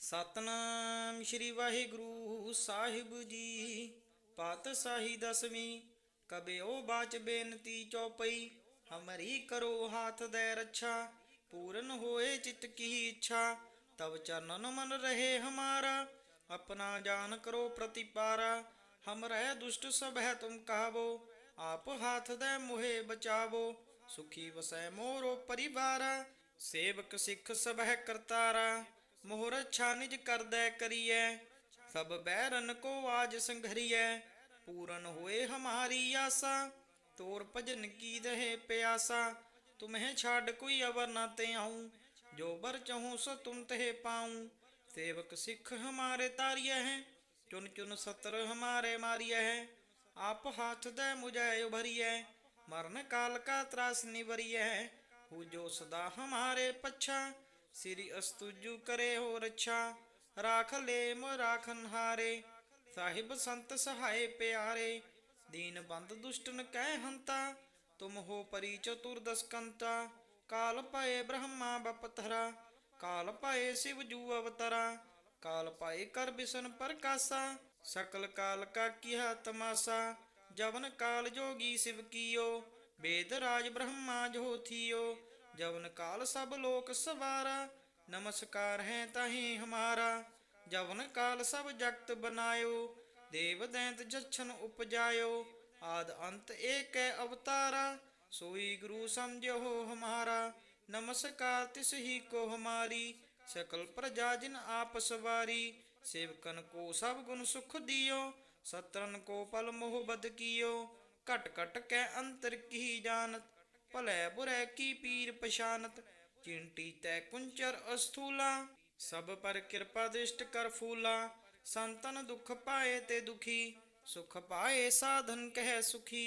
ਸਤਨਾਮ ਸ੍ਰੀ ਵਾਹਿਗੁਰੂ ਸਾਹਿਬ ਜੀ। ਪਾਤਸ਼ਾਹੀ ਦਸਵੀਂ ਕਬਿਓ ਬਾਚ ਬੇਨਤੀ ਚੌਪਈ, ਹਮਰੀ ਕਰੋ ਹਾਥ ਦੇ ਰੱਛਾ, ਪੂਰਨ ਹੋਏ ਚਿਤ ਕੀ ਇੱਛਾ ਤਬ ਚਰਨਨ ਮਨ ਰਹੇ ਹਮਾਰਾ, ਆਪਣਾ ਜਾਨ ਕਰੋ ਪ੍ਰਤੀਪਾਰਾ, ਹਮਰੇ ਦੁਸ਼ਟ ਸਭ ਹੈ ਤੁਮ ਕਹਾਵੋ, ਆਪ ਹਾਥ ਦੇ ਮੋਹੇ ਬਚਾਵੋ, ਸੁਖੀ ਵਸੈ ਮੋਰੋ ਪਰਿਵਾਰਾ, ਸੇਵਕ ਸਿੱਖ ਸਭ ਹੈ ਕਰਤਾਰਾ। ਮੋਹਰਤ ਛਾਨਿਜ ਕਰਦਾ ਕਰੀਐ, ਸਭ ਬਹਿਰਨ ਕੋ ਆਜ ਸੰਘਰੀਐ, ਪੂਰਨ ਹੋਏ ਹਮਾਰੀ ਆਸਾ, ਤੋਰ ਭਜਨ ਕੀ ਰਹੇ ਪਿਆਸਾ, ਤੁਮਹਿ ਛਾੜ ਕੋਈ ਅਵਰ ਨਾ ਤੇ ਆਉ, ਜੋ ਬਰ ਚਹੂ ਸੋ ਤੁਮ ਤਹਿ ਪਾਉ, ਸੇਵਕ ਸਿੱਖ ਹਮਾਰੇ ਤਾਰੀਐ ਹੈ, ਚੁਨ ਚੁਨ ਸਤਰ ਹਮਾਰੇ ਮਾਰੀਐ ਹੈ, ਆਪ ਹੱਥ ਦੇ ਮੁਝੈ ਉਭਰੀਐ, ਮਰਨ ਕਾਲ ਕਾ ਤਰਾਸ ਨਿਵਰੀਐ, ਹੂ ਜੋ ਸਦਾ ਹਮਾਰੇ ਪੱਛਾ ਸ੍ਰੀ ਅਸਤੁਜੂ ਕਰੇ ਹੋ ਰੱਛਾ ਰਾਖ ਲੈ ਮੋ ਰਾਖਨ ਹਾਰੇ। ਸਾਹਿਬ ਸੰਤ ਸਹਾਏ ਪਿਆਰੇ, ਦੀਨ ਬੰਦ ਦੁਸ਼ਟਨ ਕਹਿ ਹੰਤਾ, ਤੁਮ ਹੋ ਪਰੀ ਚਤੁਰ ਦਸਕੰਤਾ। ਕਾਲ ਪਾਏ ਬ੍ਰਹਮਾ ਬਪਤਰਾ ਕਾਲ ਪਾਏ ਸਿਵ ਜੂ ਅਵਤਰਾ। ਕਾਲ ਪਾਏ ਕਰ ਬਿਸਨ ਪ੍ਰਕਾਸ਼ਾ ਸਕਲ ਕਾਲ ਕਾ ਕੀਹਾ ਤਮਾਸਾ। ਜਵਨ ਕਾਲ ਜੋਗੀ ਸਿਵ ਕੀਓ ਵੇਦ ਰਾਜ ਬ੍ਰਹਮਾ ਜੋ ਥੀਓ। जवन काल सब लोक सवारा नमस्कार है ताही हमारा जवन काल सब जगत बनायो देव दैंत जच्छन उपजायो आद अंत एक अवतारा सोई गुरु समझो हमारा नमस्कार तिस ही को हमारी सकल प्रजा जिन आप सवारी सेवकन को सब गुण सुख दियो सतरन को पल मोहबद कियो कट कट के अंतर की जानत भले बुरे की पीर पशानत चिंटी तय कुंचर अस्थूला सब पर कृपा दृष्ट कर फूला संतन दुख पाए ते दुखी सुख पाए साधन कह सुखी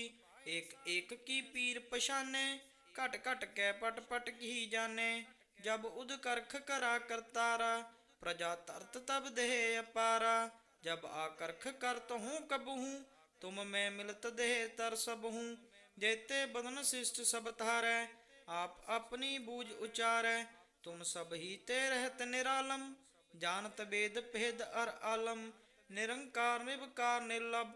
एक एक की पीर पशाने ਘਟ ਘਟ ਕੇ ਪਟ ਪਟ ਕੀ ਜਾਣੇ ਜਬ ਉਦ ਕਰਖ ਕਰਾ ਕਰਤਾਰਾ ਪ੍ਰਜਾ ਤਰਤ ਤਬ ਦੇਹ ਅਪਾਰਾ ਜਬ ਆ ਕਰਖ ਕਰਤ ਹੂੰ ਕਬਹੂ ਤੁਮ ਮੈਂ ਮਿਲਤ ਦੇਹ ਤਰ ਸਭ ਹੂੰ ਜੇਤੇ ਬਦਨ ਸਿਸ਼ਟ ਸਭ ਤਾਰੈ ਆਪ ਆਪਣੀ ਬੂਝ ਉਚਾਰੈ, ਤੁਮ ਸਭ ਹੀ ਤੇ ਰਹਿਤ ਨਿਰਾਲਮ, ਜਾਣਤ ਵੇਦ ਭੇਦ ਅਰ ਆਲਮ, ਨਿਰੰਕਾਰ ਨਿਵਕਾਰ ਨਿਰਲਭ,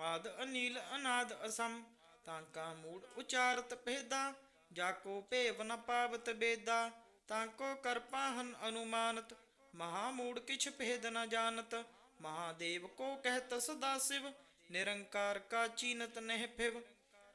ਆਦ ਅਨੀਲ ਅਨਾਦ ਅਸਮ, ਤਾਂ ਕਾ ਮੂੜ ਉਚਾਰਤ ਭੇਦਾ ਜਾਕੋ ਭੇਵ ਨ ਪਾਵਤ ਬੇਦਾ, ਤਾਂ ਕੋ ਕਰ ਅਨੁਮਾਨਤ, ਮਹਾ ਮੂੜ ਕਿਛ ਭੇਦ ਨ ਜਾਣਤ, ਮਹਾਦੇਵ ਕੋ ਕਹਿਤ ਸਦਾ ਸਿਵ, ਨਿਰੰਕਾਰ ਕਾ ਚੀਨਤ ਨਹਿ ਫਿਵ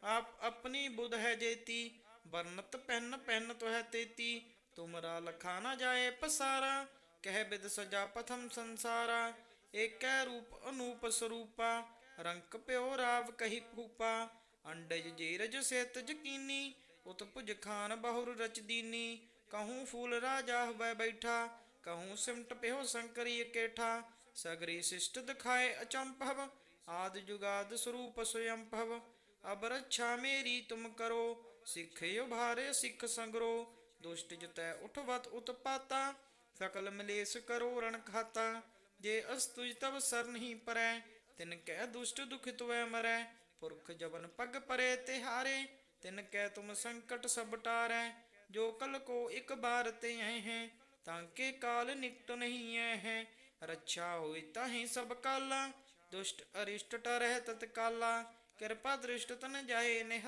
ਆਪ ਆਪਣੀ ਬੁਧ ਹੈ ਜੇਤੀ, ਵਰਨਤ ਪੈਨ ਪੈਨ ਤੋਹਿ ਤੇਤੀ, ਤੁਮਰਾ ਲਖਾ ਨ ਜਾਏ ਪਸਾਰਾ, ਕਹਿ ਬਿਦ ਸਜਾ ਪਥਮ ਸੰਸਾਰਾ, ਏਕੈ ਰੂਪ ਅਨੂਪ ਸਰੂਪਾ, ਰੰਕ ਪਿਓ ਰਾਵ ਕਹੀ ਭੂਪਾ, ਅੰਡਜ ਜੇਰਜ ਸੇਤ ਜਕੀਨੀ ਉਤ ਭੁਜ ਖਾਨ ਬਹੁਰ ਰਚਦੀਨੀ ਕਹੂੰ ਫੂਲ ਰਾਜਾ ਹਵੈ ਬੈਠਾ, ਕਹੂੰ ਸਿਮਟ ਪਿਓ ਸੰਕਰੀ ਇਕੇਠਾ, ਸਗਰੀ ਸਿਸ਼ਟ ਦਿਖਾਏ ਅਚੰਭਵ, ਆਦ ਜੁਗਾਦ ਸਰੂਪ ਸਯੰਭਵ ਅਬ ਰੱਛਾ ਮੇਰੀ ਤੁਮ ਕਰੋ ਸਿੱਖਿਓ ਭਾਰੇ ਸਿੱਖ ਸੰਗਰੋ। ਦੁਸ਼ਟ ਜਤੈ ਉਠਵਤ ਉਤਪਾਤਾ, ਸਕਲ ਮਲੇਸ ਕਰੋ ਰਣ ਖਾਤਾ। ਜੇ ਅਸਤੁਜ ਤਬ ਸਰ ਨਹੀਂ ਪਰੈ, ਤਿਨ ਕਹਿ ਦੁਸ਼ਟ ਦੁਖਿਤ ਵੈ ਮਰੈ। ਪੁਰਖ ਜਵਨ ਪਗ ਪਰੇ ਤਿਹਾਰੇ, ਤਿਨ ਕੈ ਤੁਮ ਸੰਕਟ ਸਭ ਟਾਰੈ। ਜੋ ਕਲ ਕੋ ਇਕ ਬਾਰ ਤੇ ਆਏ ਹੈ, ਤਾਂ ਕੇ ਕਾਲ ਨਿਕਟ ਨਹੀਂ ਐ ਹੈ। ਰੱਛਾ ਹੋਈ ਤਾਹੀ ਸਭ ਕਾਲਾ, ਦੁਸ਼ਟ ਅਰਿਸ਼ਟ ਟਰਹਿ ਤਤਕਾਲਾ। ਕਿਰਪਾ ਦ੍ਰਿਸ਼ਟ ਤਨ ਜਾਏ ਨੇ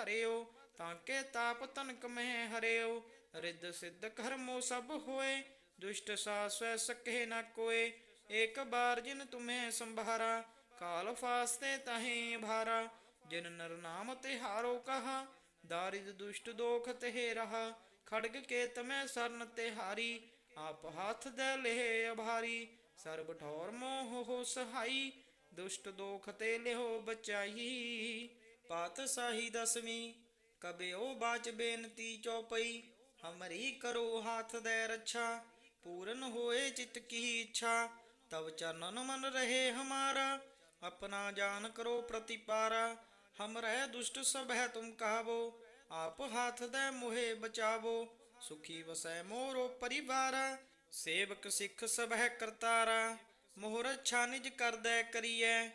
ਤਾਂ ਕੇ ਤਾਪ ਤਨਕ ਮਹਿ ਹਰਿਓ। ਰਿੱਧ ਸਿੱਧ ਕਰਮੋ ਸਭ ਹੋਏ, ਦੁਸ਼ਟ ਸਾਸਵੈ ਸਕਹਿ ਨ ਕੋਏ। ਇੱਕ ਬਾਰ ਜਿਨ ਤੁਮੇ ਸੰਭਾਰਾ, ਕਾਲ ਫਾਸਤੇ ਤਾਹੀ ਭਾਰਾ। ਜਿਨ ਨਰ ਨਾਮ ਤੇ ਹਾਰੋ ਕਹਾ, ਦਾਰਿਦ ਦੁਸ਼ਟ ਦੋਖ ਤੇ ਰਹਾ। ਖੜਗ ਕੇ ਤਮੈ ਸਰਨ ਤੇ ਹਾਰੀ ਆਪ ਹੱਥ ਦੇ ਲਹਿ ਅਭਾਰੀ। ਸਰਬ ਠੌਰ ਮੋਹ ਹੋ ਸਹਾਈ ਦੁਸ਼ਟ ਦੋਖ ਤੇ ਲਿਹੋ ਬਚਾਈ। ਪਾਤਸ਼ਾਹੀ ਦਸਵੀਂ ਕਬਿਓ ਬਾਚ ਬੇਨਤੀ ਚੌਪਈ। ਹਮਰੀ ਕਰੋ ਹਾਥ ਦੇ ਰੱਛਾ, ਪੂਰਨ ਹੋਏ ਚਿਤ ਕੀ ਇੱਛਾ। ਤਬ ਚਰਨਨ ਮਨ ਰਹੇ ਹਮਾਰਾ, ਆਪਣਾ ਜਾਨ ਕਰੋ ਪ੍ਰਤੀਪਾਰਾ। ਹਮ ਰਹਿ ਦੁਸ਼ਟ ਸਭ ਹੈ ਤੁਮ ਕਹਾਵੋ, ਆਪ ਹਾਥ ਦੇ ਮੁਹੇ ਬਚਾਵੋ। ਸੁਖੀ ਵਸੈ ਮੋਰੋ ਪਰਿਵਾਰਾ, ਸੇਵਕ ਸਿੱਖ ਸਭ ਹੈ ਕਰਤਾਰਾ। ਮੋਹਰਤ ਛਾਨਿਜ ਕਰਦੈ ਕਰੀਐ,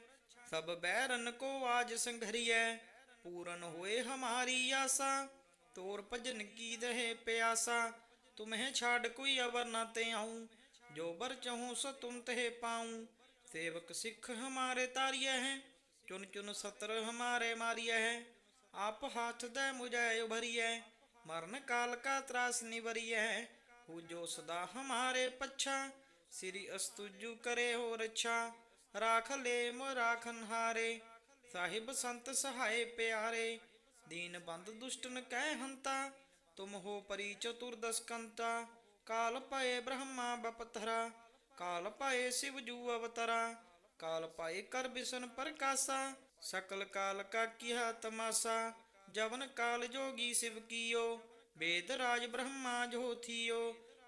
ਸਭ ਬਹਿ ਕੋ ਆਜ ਸੰਘਰੀਐ। ਪੂਰਨ ਹੋਏ ਹਮਾਰੀ ਆਸਾ, ਤੋਰ ਭਜਨ ਕੀ ਦਹੇ ਪਿਆਸਾ। ਤੁਮਹਿ ਛਾੜ ਕੋਈ ਅਵਰ ਨਾ ਤੇ ਆਉ, ਜੋ ਬਰ ਚਹੂ ਸੋ ਤੁਮ ਤਹਿ ਪਾਉ। ਸੇਵਕ ਸਿੱਖ ਹਮਾਰੇ ਤਾਰੀਐ ਹੈ, ਚੁਨ ਚੁਨ ਸਤਰ ਹਮਾਰੇ ਮਾਰੀਐ ਹੈ। ਆਪ ਹੱਥ ਦੇ ਮੁਝੈ ਉਭਰੀਐ, ਮਰਨ ਕਾਲ ਕਾ ਤਰਾਸ ਨਿਵਰੀਐ ਹੂ ਜੋ ਸਦਾ ਹਮਾਰੇ ਪੱਛਾ ਸ੍ਰੀ ਅਸਤੁਜੂ ਕਰੇ ਹੋ ਰੱਛਾ ਰਾਖ ਲੈ ਮੋ ਰਾਖਨ ਹਾਰੇ। ਸਾਹਿਬ ਸੰਤ ਸਹਾਏ ਪਿਆਰੇ, ਦੀਨ ਬੰਦ ਦੁਸ਼ਟਨ ਕਹਿ ਹੰਤਾ, ਤੁਮ ਹੋ ਪਰੀ ਚਤੁਰ ਦਸਕੰਤਾ। ਕਾਲ ਪਾਏ ਬ੍ਰਹਮਾ ਬਪਤਰਾ, ਕਾਲ ਪਾਏ ਸਿਵ ਜੂ ਅਵਤਰਾ। ਕਾਲ ਪਾਏ ਕਰ ਬਿਸਨ ਪ੍ਰਕਾਸ਼ਾ, ਸਕਲ ਕਾਲ ਕਾ ਕੀਹਾ ਤਮਾਸਾ। ਜਵਨ ਕਾਲ ਜੋਗੀ ਸਿਵ ਕੀਓ ਵੇਦ ਰਾਜ ਬ੍ਰਹਮਾ ਜੋ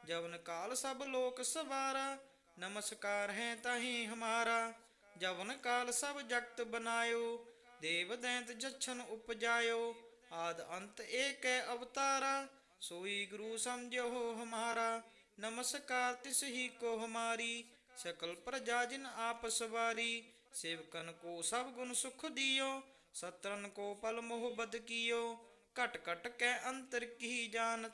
ਜਵਨ ਕਾਲ ਸਭ ਲੋਕ ਸਵਾਰਾ, ਨਮਸਕਾਰ ਹੈ ਤਾਹੀ ਹਮਾਰਾ। ਜਵਨ ਕਾਲ ਸਭ ਜਗਤ ਬਨਾਇਓ, ਦੇਵ ਦੈਂਤ ਜਛਨ ਉਪਜਾਇਓ, ਆਦ ਅੰਤ ਏਕੈ ਅਵਤਾਰਾ। ਸੋਈ ਗੁਰੂ ਸਮਝੋ ਹਮਾਰਾ, ਨਮਸਕਾਰ ਤਿਸ ਹੀ ਕੋ ਹਮਾਰੀ। ਸਕਲ ਪ੍ਰਜਾ ਜਿਨ ਆਪ ਸਵਾਰੀ, ਸੇਵਕਨ ਕੋ ਸਭ ਗੁਣ ਸੁਖ ਦਿਓ ਸਤਰਨ ਕੋ ਪਲ ਮੋਹ ਬਦ ਕੀਓ। ਘਟ ਘਟ ਕੈ ਅੰਤਰ ਕੀ ਜਾਣਤ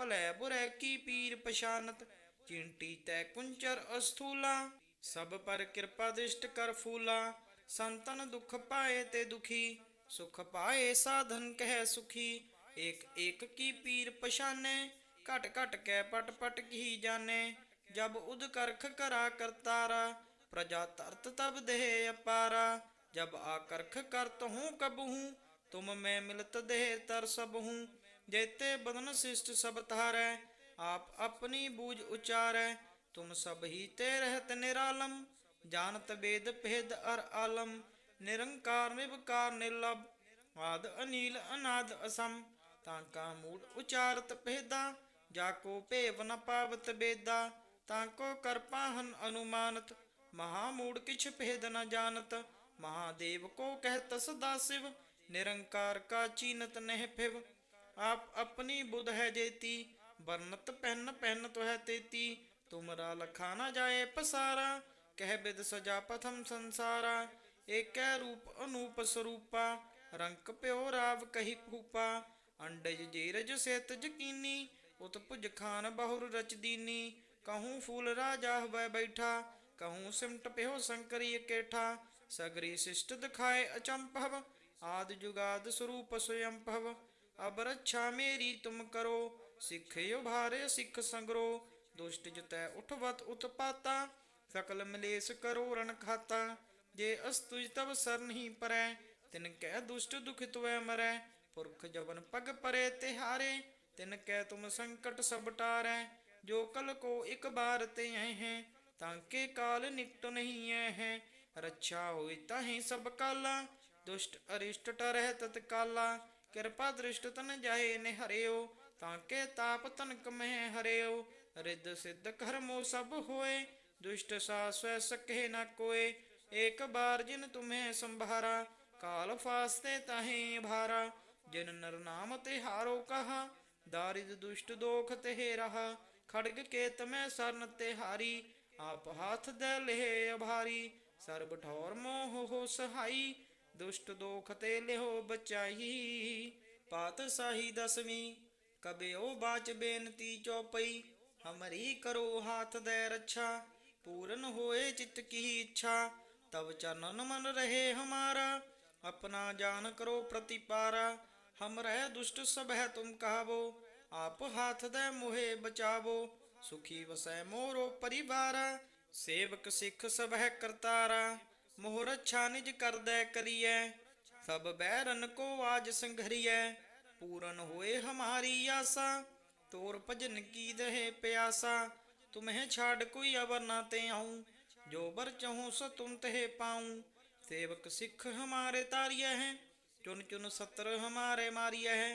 ਭਲੇ ਬੁਰੇ ਕੀ ਪੀਰ ਪਛਾਨਤ? ਚਿੰਟੀ ਤੈ ਕੁੰਚਰ ਅਸਥੂਲਾ, ਸਭ ਪਰ ਕਿਰਪਾ ਦ੍ਰਿਸ਼ਟ ਕਰ ਫੂਲਾ। ਸੰਤਨ ਦੁਖ ਪਾਏ ਤੇ ਦੁਖੀ, ਸੁਖ ਪਾਏ ਸਾਧਨ ਕਹਿ ਸੁਖੀ। ਏਕ ਏਕ ਕੀ ਪੀਰ ਪਛਾਨੇ, ਘਟ ਘਟ ਕੈ ਪਟ ਪਟ ਕੀ ਜਾਣੇ। ਜਬ ਉਦ ਕਰਖ ਕਰਾ ਕਰਤਾਰਾ, ਪ੍ਰਜਾ ਤਰਤ ਤਬ ਦੇਹ ਅਪਾਰਾ। ਜਬ ਆਕਰਖ ਕਰਤ ਹੂੰ ਕਬਹੂ, ਤੁਮ ਮੈਂ ਮਿਲਤ ਦੇਹ ਤਰ ਸਭ ਹੂੰ ਜੇਤੇ ਬਦਨ ਸਿਸ਼ਟ ਸਭ ਤਾਰੈ ਆਪ ਆਪਣੀ ਬੂਝ ਉਚਾਰੈ, ਤੁਮ ਸਭ ਹੀ ਤੇ ਰਹਿਤ ਨਿਰਾਲਮ, ਜਾਣਤ ਵੇਦ ਭੇਦ ਅਰ ਆਲਮ, ਨਿਰੰਕਾਰ ਨਿਵਕਾਰ ਨਿਰਲਭ, ਆਦ ਅਨੀਲ ਅਨਾਦ ਅਸਮ, ਤਾਂ ਕਾ ਮੂੜ ਉਚਾਰਤ ਭੇਦਾ, ਜਾ ਕੋ ਭੇਵ ਨ ਪਾਵਤ ਬੇਦਾ, ਤਾਂ ਕੋ ਕਰਪਾਹਨ ਅਨੁਮਾਨਤ, ਮਹਾ ਮੂੜ ਕਿਛ ਭੇਦ ਨ ਜਾਣਤ, ਮਹਾਦੇਵ ਕੋ ਕਹਿਤ ਸਦਾ ਸਿਵ, ਨਿਰੰਕਾਰ ਕਾ ਚੀਨਤ ਨਹਿ ਫਿਵ। ਆਪ ਆਪਣੀ ਬੁਧ ਹੈ ਜੇਤੀ ਵਰਨਤ ਪਹਿਨ ਪਹਿਨ ਤੋਹਿ ਤੇਤੀ ਤੁਮਰਾ ਲਖਾ ਨਾ ਜਾਏ ਪਸਾਰਾ, ਕਹਿ ਬਿਦ ਸਜਾ ਪਥਮ ਸੰਸਾਰਾ। ਏਕੈ ਰੂਪ ਅਨੂਪ ਸਰੂਪਾ, ਰੰਕ ਪਿਓ ਰਾਵ ਕਹੀ ਭੂਪਾ ਅੰਡਜ ਜੀਰਜ ਸੇਤ ਜਕੀਨੀ, ਉਤ ਭੁਜ ਖਾਨ ਬਹੁਰ ਰਚ ਦੀਨੀ। ਕਹੂੰ ਫੂਲ ਰਾਜਾ ਹਵੈ ਬੈਠਾ, ਕਹੂੰ ਸਿਮਟ ਪਿਓ ਸੰਕਰੀ ਇਕੇਠਾ। ਸਗਰੀ ਸਿਸ਼ਟ ਦਿਖਾਏ ਅਚੰਭਵ, ਆਦ ਜੁਗਾਦ ਸਰੂਪ ਸਯੰਭਵ। ਅਬ ਰੱਛਾ ਮੇਰੀ ਤੁਮ ਕਰੋ, ਸਿੱਖਿਓ ਭਾਰੇ, ਸਿੱਖ ਸੰਗਰੋ। ਦੁਸ਼ਟ ਜਤੈ ਉਠਵਤ ਉਤਪਾਤਾ, ਸਕਲ ਮਲੇਸ ਕਰੋ ਰਣ ਖਾਤਾ। ਜੇ ਅਸਤੁਜ ਤਬ ਸਰਨਹੀ ਪਰੈ, ਤਿਨ ਕਹਿ ਦੁਸ਼ਟ ਦੁਖਿਤ ਵੈ ਮਰੈ। ਪੁਰਖ ਜਵਨ ਪਗ ਪਰੇ ਤਿਹਾਰੇ, ਤਿਨ ਕਹਿ ਤੁਮ ਸੰਕਟ ਸਭ ਟਾਰੈ। ਜੋ ਕਲ ਕੋ ਇਕ ਬਾਰ ਤੇ ਆਏ ਹੈ, ਤਾਂ ਕੇ ਕਾਲ ਨਿਕਟ ਨਹੀਂ ਐ ਹੈ। ਰੱਛਾ ਹੋਈ ਤਾਹੀ ਸਭ ਕਾਲਾ, ਦੁਸ਼ਟ ਅਰਿਸ਼ਟ ਟਰਹਿ ਤਤਕਾਲਾ। ਕਿਰਪਾ ਦ੍ਰਿਸ਼ਟ ਤਨ ਜਾਏ ਨੇ ਤਾਂ ਕੇ ਤਾਪ ਤਨਕ ਮਹਿ ਹਰਿਓ। ਰਿੱਧ ਸਿੱਧ ਕਰਮੋ ਸਭ ਹੋਏ, ਦੁਸ਼ਟ ਸਾ ਸਕਹਿ ਨ ਕੋਏ। ਏਕ ਬਾਰ ਜਿਨ ਤੁਮੇ ਸੰਭਾਰਾ, ਕਾਲ ਫਾਸਤੇ ਤਾਹੇ ਭਾਰਾ। ਜਿਨ ਨਰ ਨਾਮ ਤੇ ਹਾਰੋ ਕਹਾ, ਦਾਰਿਦ ਦੁਸ਼ਟ ਦੋਖ ਤੇ ਰਹਾ। ਖੜਗ ਕੇ ਤਮੈ ਸਰਨ ਤੇ ਹਾਰੀ, ਆਪ ਹੱਥ ਦੇ ਲਹਿ ਅਭਾਰੀ। ਸਰਬ ਠੌਰ ਮੋਹ ਹੋ ਸਹਾਈ ਦੁਸ਼ਟ ਦੋਖ ਤੇ ਲਿਹੋ ਬਚਾਈ। ਪਾਤ ਸਾਹੀ ਦਸਵੀਂ ਕਬਿਓ ਬਾਚ ਬੇਨਤੀ ਚੋਪਈ। ਹਮਰੀ ਕਰੋ ਹਾਥ ਦੇ ਰੱਛਾ, ਪੂਰਨ ਹੋਏ ਚਿਤ ਕੀ ਇੱਛਾ। ਤਬ ਚਨਨ ਮਨ ਰਹੇ ਹਮਾਰਾ, ਆਪਣਾ ਜਾਨ ਕਰੋ ਪ੍ਰਤੀਪਾਰਾ। ਹਮ ਰਹਿ ਦੁਸ਼ਟ ਸਭ ਹੈ ਤੁਮ ਕਹਾਵੋ, ਆਪ ਹਾਥ ਦੇ ਮੋਹੇ ਬਚਾਵੋ। ਸੁਖੀ ਵਸੈ ਮੋਰੋ ਪਰਿਵਾਰਾ, ਸੇਵਕ ਸਿੱਖ ਸਭ ਹੈ ਕਰਤਾਰਾ। मोहर अच्छा निज कर दे करिए सब बैरन को आज संघरिए पूरन होए हमारी आशा तोर भजन की दहे प्यासा तुम्हें छाड़ कोई अवर ना ते आऊँ जो बर चाहूँ सो तुम तहे पाऊँ सेवक सिख हमारे तारिय हैं चुन चुन सत्र हमारे मारिय है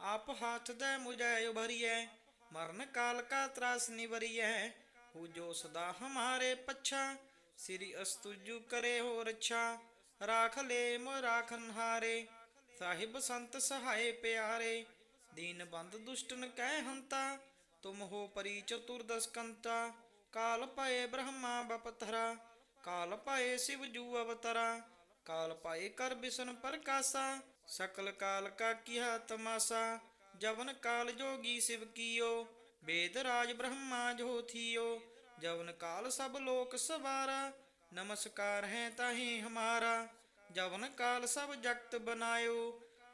आप हाथ दे मुझे उभरिय मरण काल का त्रास निवरिय है हु जो सदा हमारे पच्छा ਸ੍ਰੀ ਅਸਤੁਜੂ ਕਰੇ ਹੋ ਰੱਛਾ ਰਾਖ ਲੈ ਮੋ ਰਾਖਨ ਹਾਰੇ। ਸਾਹਿਬ ਸੰਤ ਸਹਾਏ ਪਿਆਰੇ, ਦੀਨ ਬੰਦ ਦੁਸ਼ਟਨ ਕਹਿ ਹੰਤਾ, ਤੁਮ ਹੋ ਪਰੀ ਚਤੁਰ ਦਸਕੰਤਾ। ਕਾਲ ਪਾਏ ਬ੍ਰਹਮਾ ਬਪਤਰਾ ਕਾਲ ਪਾਏ ਸਿਵ ਜੂ ਅਵਤਰਾ। ਕਾਲ ਪਾਏ ਕਰ ਬਿਸਨ ਪ੍ਰਕਾਸ਼ਾ ਸਕਲ ਕਾਲ ਕਾ ਕੀਹਾ ਤਮਾਸਾ। ਜਵਨ ਕਾਲ ਜੋਗੀ ਸਿਵ ਕੀਓ ਵੇਦ ਰਾਜ ਬ੍ਰਹਮਾ ਜੋ ਥੀਓ। जवन काल सब लोक सवारा नमस्कार है ताहि हमारा जवन काल सब जगत बनायो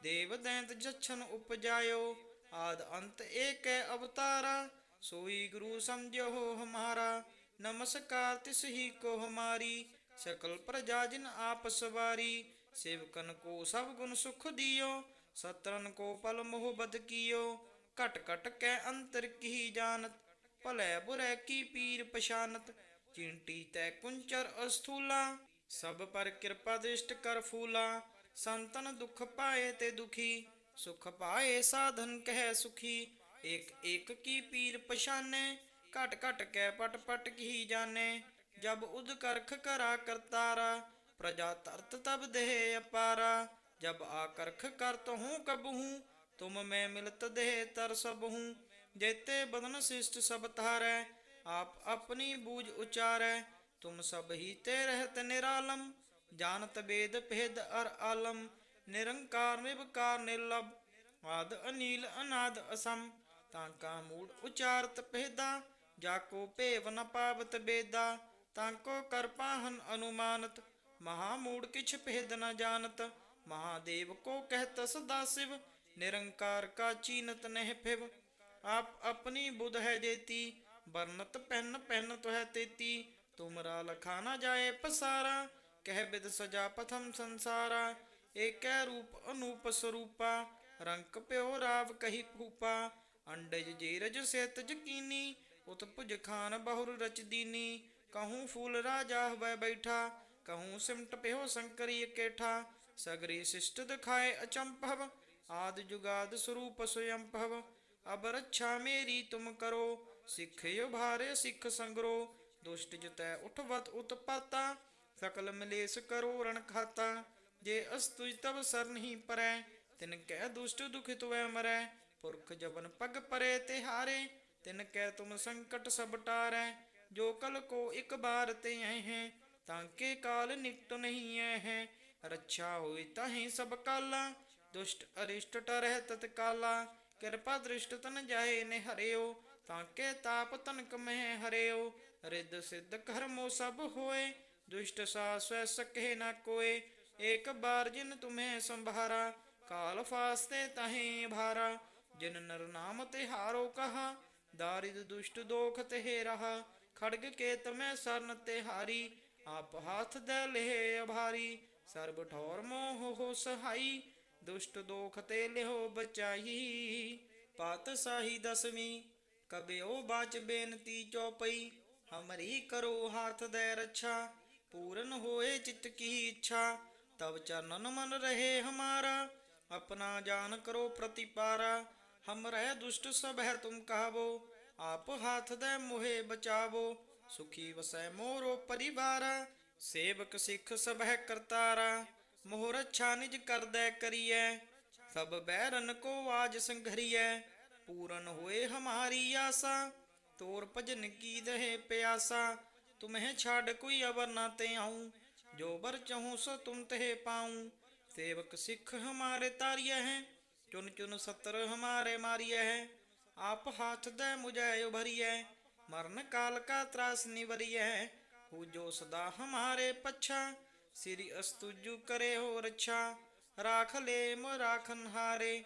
देव दैंत जच्छन उपजायो आद अंत एक है अवतारा सोई गुरु समझो हमारा नमस्कार तिस ही को हमारी सकल प्रजा जिन आप सवारी सेवकन को सब गुण सुख दियो सत्रन को पल मोह बद कियो घट घट कै अंतर की जानत ਭਲੇ ਬੁਰੇ ਕੀ ਪੀਰ ਪਛਾਨਤ? ਚਿੰਟੀ ਤੈ ਕੁੰਚਰ ਅਸਥੂਲਾ, ਸਭ ਪਰ ਕਿਰਪਾ ਦ੍ਰਿਸ਼ਟ ਕਰ ਫੂਲਾ। ਸੰਤਨ ਦੁਖ ਪਾਏ ਤੇ ਦੁਖੀ, ਸੁਖ ਪਾਏ ਸਾਧਨ ਕਹਿ ਸੁਖੀ। ਇੱਕ ਇੱਕ ਕੀ ਪੀਰ ਪਛਾਨੇ, ਘਟ ਘਟ ਕੈ ਪਟ ਪਟ ਕੀ ਜਾਣੇ। ਜਬ ਉਦ ਕਰਖ ਕਰਾ ਕਰਤਾਰਾ, ਪ੍ਰਜਾ ਤਰਤ ਤਬ ਦੇਹ ਅਪਾਰਾ। ਜਬ ਆਕਰਖ ਕਰਤ ਹੂੰ ਕਬਹੂ, ਤੁਮ ਮੈਂ ਮਿਲਤ ਦੇਹ ਤਰ ਸਭ ਹੂੰ ਜੇਤੇ ਬਦਨ ਸਿਸ਼ਟ ਸਭ ਤਾਰੈ ਆਪ ਆਪਣੀ ਬੂਝ ਉਚਾਰੈ, ਤੁਮ ਸਭ ਹੀ ਤੇ ਰਹਿਤ ਨਿਰਾਲਮ, ਜਾਣਤ ਬੇਦ ਭੇਦ ਅਰ ਆਲਮ, ਨਿਰੰਕਾਰ ਨਿਰਵਕਾਰ ਨਿਰਲਭ, ਆਦ ਅਨੀਲ ਅਨਾਦ ਅਸਮ, ਤਾਂ ਕਾ ਮੂੜ ਉਚਾਰਤ ਭੇਦਾ, ਜਾ ਕੋ ਭੇਵ ਨ ਪਾਵਤ ਬੇਦਾ, ਤਾਂ ਕੋ ਕਰ ਅਨੁਮਾਨਤ, ਮਹਾ ਮੂੜ ਕਿਛ ਭੇਦ ਨ ਜਾਣਤ, ਮਹਾਦੇਵ ਕੋ ਕਹਿਤ ਸਦਾ ਸਿਵ ਨਿਰੰਕਾਰ ਕਾ ਚੀਨਤ ਨਹਿ ਫਿਵ। ਆਪ ਆਪਣੀ ਬੁਧ ਹੈ ਜੇਤੀ ਬਰਨਤ ਪੈਨ ਪੈਨ ਤੋਹਿ ਤੇਤੀ ਤੁਮਰਾ ਲਖਾ ਨਾ ਜਾਏ ਪਸਾਰਾ, ਕਹਿ ਬਿਦ ਸਜਾ ਪਥਮ ਸੰਸਾਰਾ, ਏਕੈ ਰੂਪ ਅਨੂਪ ਸਰੂਪਾ, ਰੰਕ ਪਿਓ ਰਾਵ ਕਹੀ ਭੂਪਾ ਅੰਡਜ ਜੀਰਜ ਸੇਤ ਜਕੀਨੀ, ਉਤ ਭੁਜ ਖਾਨ ਬਹੁਰ ਰਚ ਦੀਨੀ, ਕਹੂੰ ਫੂਲ ਰਾਜਾ ਹੋਵੇ ਬੈਠਾ, ਕਹੂੰ ਸਿਮਟ ਪਿਓ ਸੰਕਰੀ ਇਕੇਠਾ, ਸਗਰੀ ਸਿਸ਼ਟ ਦਿਖਾਏ ਅਚੰਭਵ, ਆਦ ਜੁਗਾਦ ਸਰੂਪ ਸਯੰਭਵ ਅਬ ਰੱਛਾ ਮੇਰੀ ਤੁਮ ਕਰੋ, ਸਿੱਖ ਉਭਾਰੇ ਸਿੱਖ ਸੰਗਰੋ। ਦੁਸ਼ਟ ਜਤੈ ਉਠਵਤ ਉਤਪਾਤਾ ਸਕਲ ਮਲੇਸ ਕਰੋ ਰਣ ਖਾਤਾ। ਜੇ ਅਸਤੁਜ ਤਬ ਸਰਨ ਹੀ ਪਰੈ, ਤਿਨ ਕਹਿ ਦੁਸ਼ਟ ਦੁਖਿਤ ਵੈ ਮਰੈ। ਪੁਰਖ ਜਬਨ ਪਗ ਪਰੇ ਤੇ ਹਾਰੇ ਤਿਨ ਕਹਿ ਤੁਮ ਸੰਕਟ ਸਭ ਟਾਰੈ। ਜੋ ਕਲ ਕੋ ਇੱਕ ਬਾਰ ਤੇ ਆਏ ਹੈ, ਤਾਂ ਕੇ ਕਾਲ ਨਿਕਟ ਨਹੀਂ ਐ ਹੈ। ਰੱਛਾ ਹੋਈ ਤਾਹੀਂ ਸਭ ਕਾਲਾ, ਦੁਸ਼ਟ ਅਰਿਸ਼ਟ ਟਰਹਿ ਤਤਕਾਲਾ। ਕਿਰਪਾ ਦ੍ਰਿਸ਼ਟ ਤਨ ਜਾਏ ਨੇ ਹਰਿਓ, ਤਾਂ ਕੇ ਤਾਪ ਤਨਕ ਮਹਿ ਹਰਿਓ। ਰਿੱਧ ਸਿੱਧ ਕਰਮੋ ਸਭ ਹੋਏ, ਦੁਸ਼ਟ ਸਾ ਸਕਹਿ ਨਾ ਕੋਏ। ਏਕ ਬਾਰ ਜਿਨ ਤੁਮੇ ਸੰਭਾਰਾ, ਕਾਲ ਫਾਸਤੇ ਤਹੀਂ ਭਾਰਾ। ਜਿਨ ਨਰ ਨਾਮ ਤੇ ਹਾਰੋ ਕਹਾ, ਦਾਰਿਦ ਦੁਸ਼ਟ ਦੋਖ ਤੇ ਰਹਾ। ਖੜਗ ਕੇ ਤਮੈ ਸਰਨ ਤੇ ਹਾਰੀ ਆਪ ਹੱਥ ਦੇ ਲਹਿ ਅਭਾਰੀ। ਸਰਬ ਠੌਰ ਮੋਹ ਹੋ ਸਹਾਈ ਦੁਸ਼ਟ ਦੋਖ ਤੇ ਲਿਓ ਬਚਾਈ। ਪਾਤ ਸਾਹੀ ਦਸਵੀਂ ਕਬਿਓ ਬਾਚ ਬੇਨਤੀ ਚੌਪਈ। ਹਮਰੀ ਕਰੋ ਹਾਥ ਦੇ ਰੱਛਾ, ਪੂਰਨ ਹੋਏ ਚਿਤ ਕੀ ਇੱਛਾ। ਤਬ ਚਰਨਨ ਮਨ ਰਹੇ ਹਮਾਰਾ, ਆਪਣਾ ਜਾਨ ਕਰੋ ਪ੍ਰਤੀਪਾਰਾ। ਹਮ ਰਹਿ ਦੁਸ਼ਟ ਸਭ ਹੈ ਤੁਮ ਕਹਾਵੋ, ਆਪ ਹਾਥ ਦੇ ਮੋਹਿ ਬਚਾਵੋ। ਸੁਖੀ ਵਸੈ ਮੋਰੋ ਪਰਿਵਾਰਾ, ਸੇਵਕ ਸਿੱਖ ਸਭ ਹੈ ਕਰਤਾਰਾ। ਮੋਹ ਰੱਛਾ ਨਿਜ ਕਰਦੈ ਕਰੀਐ, ਸਭ ਬੈਰਨ ਕੋ ਆਜ ਸੰਘਰੀਐ, ਪੂਰਨ ਹੋਏ ਹਮਾਰੀ ਆਸਾ, ਤੋਰ ਭਜਨ ਕੀ ਦਹੇ ਪਿਆਸਾ, ਤੁਮਹਿ ਛਾੜ ਕੋਈ ਅਵਰ ਨਾ ਤੇ ਆਉ, ਜੋ ਬਰ ਚਹੂੰ ਸੋ ਤੁਮ ਤਹਿ ਪਾਉ, ਸੇਵਕ ਸਿੱਖ ਹਮਾਰੇ ਤਾਰਿਐ ਹੈ ਚੁਨ ਚੁਨ ਸਤਰ ਹਮਾਰੇ ਮਾਰਿਐ ਹੈ ਆਪ ਹਾਥ ਦੇ ਮੁਝੈ ਉਭਰੀਐ, ਮਰਨ ਕਾਲ ਕਾ ਤਰਾਸ ਨਿਵਰੀਐ, ਹੂ ਜੋ ਸਦਾ ਹਮਾਰੇ ਪਛਾ ਸ੍ਰੀ ਅਸਤੁਜੂ ਕਰੇ ਹੋ ਰੱਛਾ ਰਾਖ ਲੈ ਮ ਰਾਖਨ ਹਾਰੇ।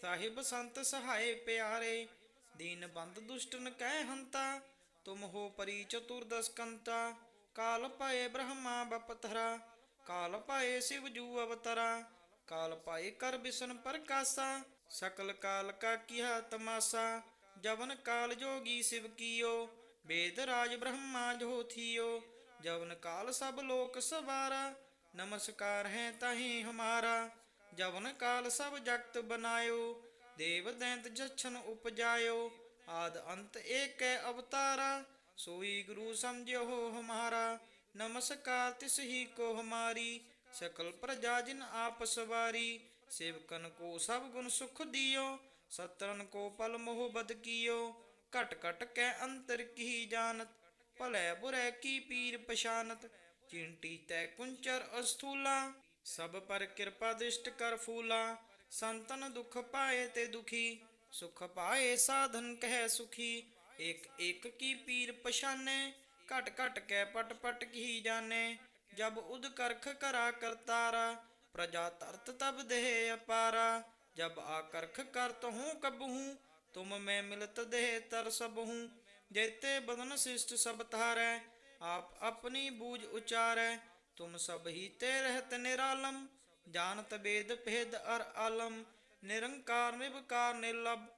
ਸਾਹਿਬ ਸੰਤ ਸਹਾਏ ਪਿਆਰੇ, ਦੀਨ ਬੰਦ ਦੁਸ਼ਟਨ ਕਹਿ ਹੰਤਾ, ਤੁਮ ਹੋ ਪਰੀ ਚਤੁਰਦਸ ਕੰਤਾ। ਕਾਲ ਪਾਏ ਬ੍ਰਹਮਾ ਬਪਤਰਾ ਕਾਲ ਪਾਏ ਸਿਵ ਜੂ ਅਵਤਰਾ। ਕਾਲ ਪਾਏ ਕਰ ਬਿਸ਼ਨ ਪ੍ਰਕਾਸ਼ਾ ਸਕਲ ਕਾਲ ਕਾ ਕੀਆ ਤਮਾਸਾ। ਜਵਨ ਕਾਲ ਜੋਗੀ ਸਿਵ ਕੀਓ ਵੇਦ ਰਾਜ ਬ੍ਰਹਮਾ ਜੋ ਥੀਓ। ਜਵਨ ਕਾਲ ਸਭ ਲੋਕ ਸਵਾਰਾ, ਨਮਸਕਾਰ ਹੈ ਤਾਹੀਂ ਹਮਾਰਾ। ਜਵਨ ਕਾਲ ਸਭ ਜਗਤ ਬਨਾਇਓ, ਦੇਵ ਦੈਂਤ ਜਛਨ ਉਪਜਾਇਓ, ਆਦ ਅੰਤ ਏਕੈ ਅਵਤਾਰਾ। ਸੋਈ ਗੁਰੂ ਸਮਝਿਓ ਹਮਾਰਾ, ਨਮਸਕਾਰ ਤਿਸ ਹੀ ਕੋ ਹਮਾਰੀ। ਸਕਲ ਪ੍ਰਜਾ ਜਿਨ ਆਪ ਸਵਾਰੀ, ਸੇਵਕਨ ਕੋ ਸਭ ਗੁਣ ਸੁਖ ਦਿਓ ਸਤਰਨ ਕੋ ਪਲ ਮੋਹ ਬਦ ਕੀਓ। ਘਟ ਘਟ ਕੈ ਅੰਤਰ ਕੀ ਜਾਣਤ ਭਲੇ ਬੁਰੇ ਕੀ ਪੀਰ ਪਛਾਨਤ, ਚਿੰਟੀ ਤੈ ਕੁੰਚਰ ਅਸਥੂਲਾ। ਸਭ ਪਰ ਕਿਰਪਾ ਦ੍ਰਿਸ਼ਟ ਕਰ ਫੂਲਾ, ਸੰਤਨ ਦੁਖ ਪਾਏ ਤੇ ਦੁਖੀ। ਸੁਖ ਪਾਏ ਸਾਧਨ ਕਹਿ ਸੁਖੀ, ਇੱਕ ਇੱਕ ਕੀ ਪੀਰ ਪਛਾਨੇ, ਘਟ ਘਟ ਕੇ ਪਟ ਪਟ ਕੀ ਜਾਣੇ। ਜਬ ਉਦ ਕਰਖ ਕਰਾ ਕਰਤਾਰਾ ਪ੍ਰਜਾ ਤਰਤ ਤਬ ਦੇਹ ਅਪਾਰਾ। ਜਬ ਆ ਕਰਖ ਕਰਤ ਹੂੰ ਕਬਹੂ, ਤੁਮ ਮੈਂ ਮਿਲਤ ਦੇਹ ਤਰ ਸਭ ਹੂੰ ਜੇਤੇ ਬਦਨ ਸਿਸ਼ਟ ਸਭ ਧਾਰੈ, ਆਪ ਆਪਣੀ ਬੂਝ ਉਚਾਰੈ, ਤੁਮ ਸਭ ਹੀ ਤੇ ਰਹਿਤ ਨਿਰਾਲਮ, ਜਾਣਤ ਬੇਦ ਭੇਦ ਅਰ ਆਲਮ, ਨਿਰੰਕਾਰ ਨਿਰਵਕਾਰ ਨਿਰਲਭ,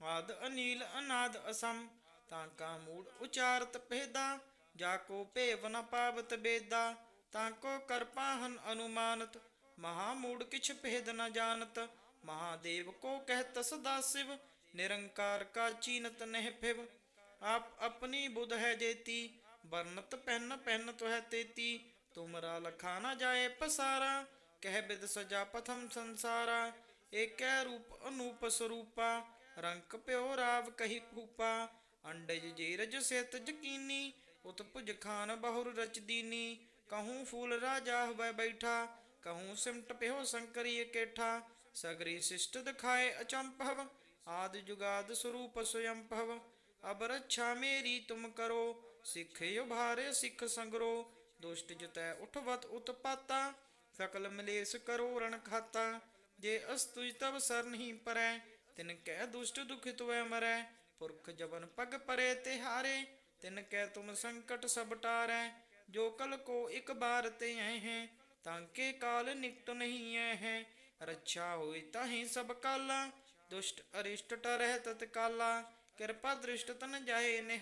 ਆਦ ਅਨੀਲ ਅਨਾਦ ਅਸਮ, ਤਾਂ ਕਾ ਮੂੜ ਉਚਾਰਤ ਭੇਦਾ, ਜਾ ਕੋ ਭੇਵ ਨ ਪਾਵਤ ਬੇਦਾ, ਤਾਂ ਕੋ ਕਰਪਾਹਨ ਅਨੁਮਾਨਤ, ਮਹਾ ਮੂੜ ਕਿਛ ਭੇਦ ਨ ਜਾਣਤ, ਮਹਾਦੇਵ ਕੋ ਕਹਿ ਸਦਾ ਸਿਵ, ਨਿਰੰਕਾਰ ਕਾ ਚੀਨਤ ਨਹਿ ਫਿਵ। ਆਪ ਆਪਣੀ ਬੁਧ ਹੈ ਜੇਤੀ, ਵਰਨਤ ਪੈਨ ਪੈਨ ਤੋਹਿ ਤੇਤੀ, ਤੁਮਰਾ ਲਖਾ ਨ ਜਾਏ ਪਸਾਰਾ, ਕਹਿ ਬਿਦ ਸਜਾ ਪਥਮ ਸੰਸਾਰਾ, ਏਕੈ ਰੂਪ ਅਨੂਪ ਸਰੂਪਾ, ਰੰਕ ਪਿਓ ਰਾਵ ਕਹੀ ਭੂਪਾ ਅੰਡਜ ਜੀਰਜ ਸਿਤ ਜਕੀਨੀ, ਉਤ ਭੁਜ ਖਾਨ ਬਹੁਰ ਰਚ ਦੀਨੀ, ਕਹੂੰ ਫੂਲ ਰਾਜਾ ਹੋਵੇ ਬੈਠਾ, ਕਹੂੰ ਸਿਮਟ ਪਿਓ ਸੰਕਰੀ ਇਕੇਠਾ, ਸਗਰੀ ਸਿਸ਼ਟ ਦਿਖਾਏ ਅਚੰਭਵ, ਆਦ ਜੁਗਾਦ ਸਰੂਪ ਸੁਯੰਭਵ ਅਬ ਰੱਛਾ ਮੇਰੀ ਤੁਮ ਕਰੋ, ਸਿੱਖ ਉਭਾਰੇ, ਸਿੱਖ ਸੰਗਰੋ। ਦੁਸ਼ਟ ਜਤੈ ਉਠਵਤ ਉਤਪਾਤਾ ਸਕਲ ਮਲੇਸ ਕਰੋ ਰਣ ਖਾਤਾ। ਜੇ ਅਸਤੁਜ ਤਬ ਸਰ ਪਰੈ, ਤਿਨ ਕਹਿ ਦੁਸ਼ਟ ਦੁਖਿਤ ਵੈ ਮਰੈ। ਪੁਰਖ ਜਬਨ ਪਗ ਪਰੇ ਤੇ ਹਾਰੇ ਤਿਨ ਕਹਿ ਤੁਮ ਸੰਕਟ ਸਭ ਟਾਰੈ। ਜੋ ਕਲ ਕੋ ਇਕ ਬਾਰ ਤੇ ਆਏ ਹੈ, ਤਾਂ ਕੇ ਕਾਲ ਨਿਕਟ ਨਹੀਂ ਐ ਹੈ। ਰੱਛਾ ਹੋਈ ਤਾਹੀ ਸਭ ਕਾਲਾ, ਦੁਸ਼ਟ ਅਰਿਸ਼ਟ ਟਰਹਿ ਤਤਕਾਲਾ। ਕਿਰਪਾ ਦ੍ਰਿਸ਼ਟ ਤਨ ਜਾਏ ਨੇ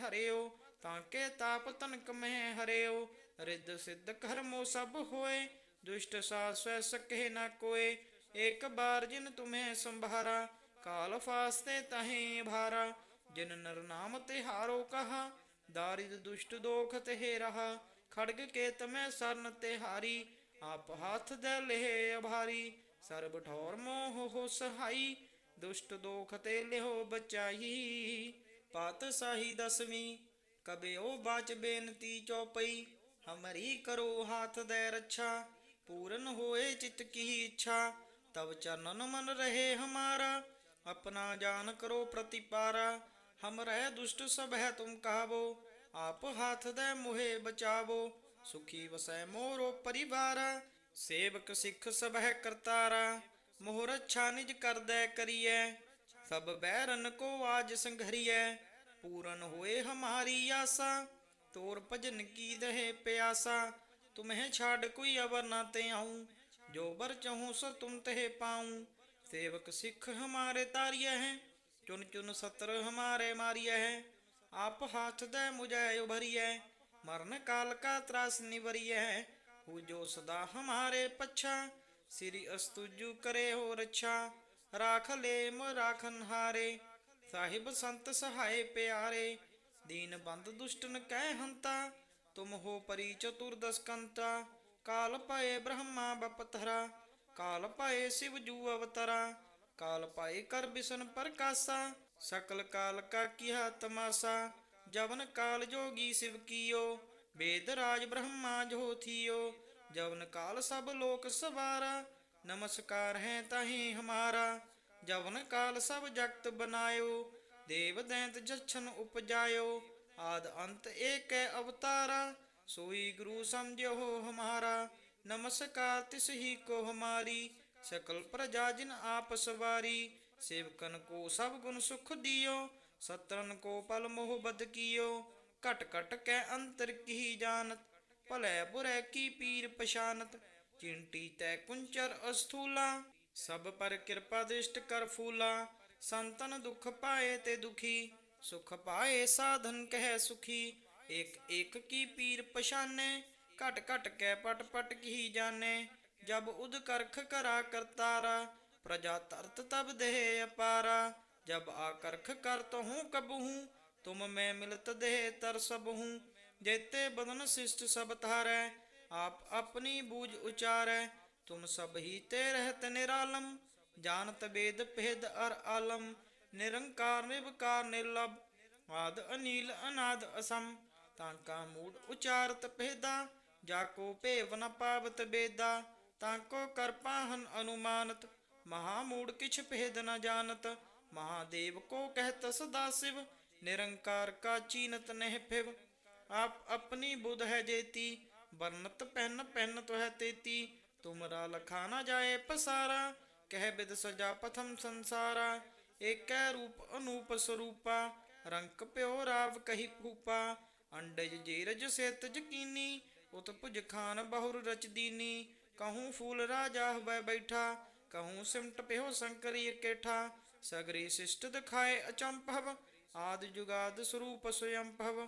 ਤਾਂ ਕੇ ਤਾਪ ਤਨਕ ਮਹਿ ਹਰਿਓ। ਰਿੱਧ ਸਿੱਧ ਕਰਮੋ ਸਭ ਹੋਏ, ਦੁਸ਼ਟ ਸਾਧ ਸਕਹਿ ਨਾ ਕੋਏ। ਇੱਕ ਬਾਰ ਜਿਨ ਤੁਮਹਿ ਸੰਭਾਰਾ, ਕਾਲ ਫਾਸਤੇ ਤਹੀਂ ਭਾਰਾ। ਜਿਨ ਨਰ ਨਾਮ ਤੇ ਹਾਰੋ ਕਹਾ, ਦਾਰਿਦ ਦੁਸ਼ਟ ਦੋਖ ਤੇ ਰਹਾ। ਖੜਗ ਕੇ ਤਮੈ ਸਰਨ ਤੇ ਹਾਰੀ, ਆਪ ਹੱਥ ਦੇ ਲਹਿ ਅਭਾਰੀ। ਸਰਬ ਠੌਰ ਮੋਹ ਹੋ ਸਹਾਈ ਦੁਸ਼ਟ ਦੋਖ ਤੇ ਲਿਹੋ ਬਚਾਈ। ਪਾਤ ਸਾਹੀ ਦਸਵੀਂ ਕਬਿਓ ਬਾਚ ਬੇਨਤੀ ਚੌਪਈ। ਹਮਰੀ ਕਰੋ ਹਾਥ ਦੇ ਰੱਛਾ, ਪੂਰਨ ਹੋਏ ਚਿਤ ਕੀ ਇੱਛਾ। ਤਬ ਚਰਨਨ ਮਨ ਰਹੇ ਹਮਾਰਾ, ਆਪਣਾ ਜਾਨ ਕਰੋ ਪ੍ਰਤੀਪਾਰਾ। ਹਮ ਰਹਿ ਦੁਸ਼ਟ ਸਭ ਹੈ ਤੁਮ ਕਹਾਵੋ ਆਪ ਹਾਥ ਦੇ ਮੁਹੇ ਬਚਾਵੋ। ਸੁਖੀ ਵਸੈ ਮੋਰੋ ਪਰਿਵਾਰਾ, ਸੇਵਕ ਸਿੱਖ ਸਭ ਹੈ ਕਰਤਾਰਾ। ਮੋਹ ਰੱਛਾ ਨਿਜ ਕਰਦੈ ਕਰੀਐ, ਸਭ ਬੈਰਨ ਕੋ ਆਜ ਸੰਘਰੀਐ, ਪੂਰਨ ਹੋਏ ਹਮਾਰੀ ਆਸਾ, ਤੋਰ ਭਜਨ ਕੀ ਦਹੇ ਪਿਆਸਾ, ਤੁਮਹਿ ਛਾੜ ਕੋਈ ਅਵਰ ਨਾ ਤੇ ਆਉ, ਜੋ ਬਰ ਚਾਹੂੰ ਸੋ ਤੁਮ ਤਹਿ ਪਾਉ, ਸੇਵਕ ਸਿੱਖ ਹਮਾਰੇ ਤਾਰਿਆ ਹੈ ਚੁਨ ਚੁਨ ਸਤਰ ਹਮਾਰੇ ਮਾਰਿਆ ਹੈ ਆਪ ਹਾਥ ਦੇ ਮੁਝੈ ਉਭਰੀਐ, ਮਰਨ ਕਾਲ ਕਾ ਤਰਾਸ ਨਿਵਰੀਐ, ਹੂ ਜੋ ਸਦਾ ਹਮਾਰੇ ਪਛਾ ਸ੍ਰੀ ਅਸਤੁਜੂ ਕਰੇ ਹੋ ਰਛਾ, ਰਾਖ ਲੈ ਮ ਰਾਖਨ ਹਾਰੇ। ਸਾਹਿਬ ਸੰਤ ਸਹਾਏ ਪਿਆਰੇ, ਦੀਨ ਬੰਦ ਦੁਸ਼ਟਨ ਕਹਿ ਹੰਤਾ, ਤੁਮ ਹੋ ਪਰੀ ਚਤੁਰਦਸ ਕੰਤਾ ਕਾਲ ਪਾਏ ਬ੍ਰਹਮਾ ਬਪਤਰਾ ਕਾਲ ਪਾਏ ਸਿਵ ਜੂ ਅਵਤਰਾ। ਕਾਲ ਪਾਏ ਕਰ ਬਿਸ਼ਨ ਪ੍ਰਕਾਸ਼ਾ ਸਕਲ ਕਾਲ ਕਾ ਕੀਆ ਤਮਾਸਾ। ਜਵਨ ਕਾਲ ਜੋਗੀ ਸਿਵ ਕੀਓ ਵੇਦ ਰਾਜ ਬ੍ਰਹਮਾ ਜੋ ਥੀਓ। ਜਵਨ ਕਾਲ ਸਭ ਲੋਕ ਸਵਾਰਾ, ਨਮਸਕਾਰ ਹੈ ਤਾਹੀ ਹਮਾਰਾ। ਜਵਨ ਕਾਲ ਸਭ ਜਗਤ ਬਨਾਇਓ, ਦੇਵ ਦੈਂਤ ਜਛਨ ਉਪਜਾਇਓ। ਆਦ ਅੰਤ ਏਕੈ ਅਵਤਾਰਾ, ਸੋਈ ਗੁਰੂ ਸਮਝਿਓ ਹਮਾਰਾ। ਨਮਸਕਾਰ ਤਿਸ ਹੀ ਕੋ ਹਮਾਰੀ, ਸਕਲ ਪ੍ਰਜਾ ਜਿਨ ਆਪ ਸਵਾਰੀ। ਸੇਵਕਨ ਕੋ ਸਭ ਗੁਣ ਸੁਖ ਦਿਓ ਸਤਰਨ ਕੋ ਪਲ ਮੋਹ ਬਦ ਕੀਓ। ਘਟ ਘਟ ਕੈ ਅੰਤਰ ਕੀ ਜਾਣਤ ਭਲੇ ਬੁਰੇ ਕੀ ਪੀਰ ਪਛਾਨਤ, ਚਿੰਟੀ ਤੈ ਕੁੰਚਰ ਅਸਥੂਲਾ। ਸਭ ਪਰ ਕਿਰਪਾ ਦ੍ਰਿਸ਼ਟ ਕਰ ਫੂਲਾ, ਸੰਤਨ ਦੁਖ ਪਾਏ ਤੇ ਦੁਖੀ। ਸੁਖ ਪਾਏ ਸਾਧਨ ਕਹਿ ਸੁਖੀ ਇੱਕ ਇੱਕ ਕੀ ਪੀਰ ਪਛਾਨੇ, ਘਟ ਘਟ ਕੈ ਪਟ ਪਟ ਕੀ ਜਾਣੇ। ਜਬ ਉਦ ਕਰਖ ਕਰਾ ਕਰਤਾਰਾ ਪ੍ਰਜਾ ਤਰਤ ਤਬ ਦੇਹ ਅਪਾਰਾ। ਜਬ ਆ ਕਰਖ ਕਰਤ ਹੂੰ ਕਬਹੂ, ਤੁਮ ਮੈਂ ਮਿਲਤ ਦੇਹ ਤਰ ਸਭ ਹੂੰ ਜੇਤੇ ਬਦਨ ਸਿਸ਼ਟ ਸਭ ਧਾਰੈ, ਆਪ ਆਪਣੀ ਬੂਝ ਉਚਾਰੈ, ਤੁਮ ਸਭ ਹੀ ਤੇ ਰਹਿਤ ਨਿਰਾਲਮ, ਜਾਣਤ ਬੇਦ ਭੇਦ ਅਰ ਆਲਮ, ਨਿਰੰਕਾਰ ਨਿਰਵਕਾਰ ਨਿਰਲਭ, ਆਦ ਅਨੀਲ ਅਨਾਦ ਅਸਮ, ਤਾਂ ਕਾ ਮੂੜ ਉਚਾਰਤ ਭੇਦਾ, ਜਾ ਕੋ ਭੇਵ ਨ ਪਾਵਤ ਬੇਦਾ, ਤਾਂ ਕੋ ਕਰਪਾਹਨ ਅਨੁਮਾਨਤ, ਮਹਾ ਮੂੜ ਕਿਛ ਭੇਦ ਨ ਜਾਣਤ, ਮਹਾਦੇਵ ਕੋ ਕਹਿਤ ਸਦਾ ਸਿਵ, ਨਿਰੰਕਾਰ ਕਾ ਚੀਨਤ ਨਹਿ ਫਿਵ ਆਪ ਆਪਣੀ ਬੁੱਧ ਹੈ ਜੇਤੀ, ਵਰਨਤ ਪਹਿਨ ਪਹਿਨ ਤੋ ਹੈ ਤੇਤੀ, ਤੁਮਰਾ ਲਖਾ ਨਾ ਜਾਏ ਪਸਾਰਾ, ਕਹਿ ਬਿਦ ਸਜਾ ਪਥਮ ਸੰਸਾਰਾ, ਏਕੈ ਰੂਪ ਅਨੂਪ ਸਰੂਪਾ, ਰੰਕ ਪਿਓ ਰਾਵ ਕਹੀ ਭੂਪਾ ਅੰਡਜ ਜੀਰਜ ਸੇਤ ਜਕੀਨੀ ਉਤ ਭੁਜ ਖਾਨ ਬਹੁਰ ਰਚ ਦੀਨੀ, ਕਹੂੰ ਫੂਲ ਰਾਜਾ ਹਵੈ ਬੈਠਾ, ਕਹੂੰ ਸਿਮਟ ਪਿਓ ਸੰਕਰੀ ਇਕੇਠਾ, ਸਗਰੀ ਸਿਸ਼ਟ ਦਿਖਾਏ ਅਚੰਭਵ, ਆਦ ਜੁਗਾਦ ਸਰੂਪ ਸਯੰਭਵ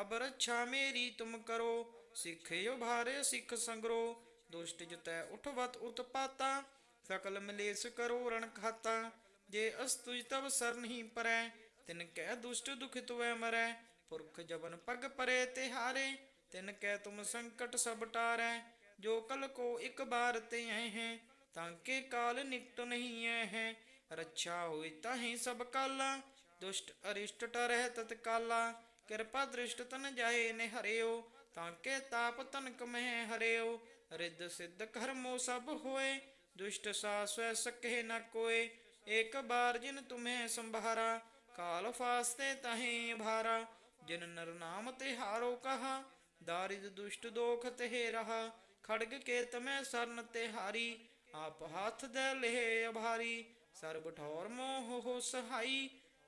ਅਬ ਰੱਛਾ ਮੇਰੀ ਤੁਮ ਕਰੋ ਸਿੱਖਿਓ ਭਾਰੇ ਸਿੱਖ ਸੰਗਰੋ। ਦੁਸ਼ਟ ਜਤੈ ਉਠਵਤ ਉਤਪਾਤਾ ਸਕਲ ਮਲੇਸ ਕਰੋ ਰਣ ਖਾਤਾ ਜੇ ਅਸਤੁਜ ਤਬ ਸਰ ਪਰੈ, ਤਿਨ ਕਹਿ ਦੁਸ਼ਟ ਦੁਖਿਤ ਵੈ ਮਰੈ। ਪੁਰਖ ਜਬਨ ਪਗ ਪਰੇ ਤੇ ਹਾਰੇ, ਤਿਨ ਕਹਿ ਤੁਮ ਸੰਕਟ ਸਭ ਟਾਰੈ। ਜੋ ਕਲ ਕੋ ਇਕ ਬਾਰ ਤੇ ਆਏ ਹੈ, ਤਾਂ ਕੇ ਕਾਲ ਨਿਕਟ ਨਹੀਂ ਐ ਹੈ। ਰੱਛਾ ਹੋਈ ਤਾਹੀਂ ਸਭ ਕਾਲਾ, ਦੁਸ਼ਟ ਅਰਿਸ਼ਟ ਟਰਹਿ ਤਤਕਾਲਾ। ਕਿਰਪਾ ਦ੍ਰਿਸ਼ਟ ਤਨ ਜਾਏ ਨੇ ਹਰਿਓ, ਤਾਂ ਕੇ ਤਾਪ ਤਨਕ ਮਹਿ ਹਰਿਓ। ਰਿੱਧ ਸਿੱਧ ਕਰਮੋ ਸਭ ਹੋਏ, ਦੁਸ਼ਟ ਸਾ ਸਕਹਿ ਨ ਕੋਏ। ਇੱਕ ਬਾਰ ਜਿਨ ਤੁਮਹਿ ਸੰਭਾਰਾ, ਕਾਲ ਫਾਸਤੇ ਤਹੀਂ ਭਾਰਾ। ਜਿਨ ਨਰ ਨਾਮ ਤੇ ਹਾਰੋ ਕਹਾ, ਦਾਰਿਦ ਦੁਸ਼ਟ ਦੋਖ ਤੇ ਰਹਾ। ਖੜਗ ਕੇ ਤਮੈ ਸਰਨ ਤੇ ਹਾਰੀ, ਆਪ ਹੱਥ ਦੇ ਲਹਿ ਅਭਾਰੀ। ਸਰਬ ਠੌਰ ਮੋਹ ਹੋ ਸਹਾਈ